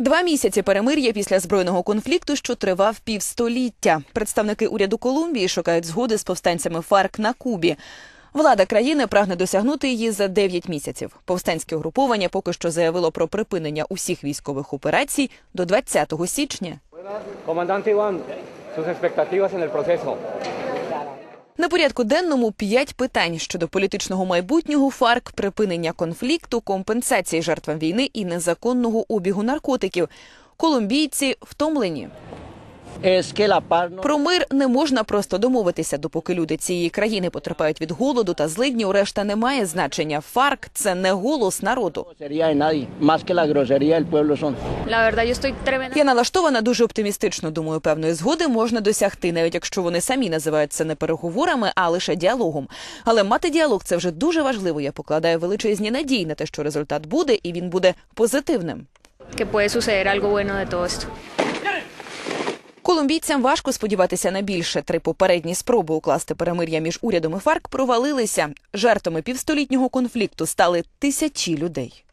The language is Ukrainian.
Два місяці перемир'я після збройного конфлікту, що тривав півстоліття. Представники уряду Колумбії шукають згоди з повстанцями ФАРК на Кубі. Влада країни прагне досягнути її за 9 місяців. Повстанське угруповання поки що заявило про припинення усіх військових операцій до 20 січня. Comandante Iván, sus expectativas en el. На порядку денному п'ять питань щодо політичного майбутнього ФАРК, припинення конфлікту, компенсації жертвам війни і незаконного обігу наркотиків. Колумбійці втомлені. Про мир не можна просто домовитися, допоки люди цієї країни потерпають від голоду та злиднів. Решта не має значення. ФАРК це не голос народу. Я налаштована дуже оптимістично. Думаю, певної згоди можна досягти, навіть якщо вони самі називають це не переговорами, а лише діалогом. Але мати діалог це вже дуже важливо. Я покладаю величезні надії на те, що результат буде, і він буде позитивним. que puede suceder algo bueno de todo esto. Колумбійцям важко сподіватися на більше. Три попередні спроби укласти перемир'я між урядом і ФАРК провалилися. Жертвами півстолітнього конфлікту стали тисячі людей.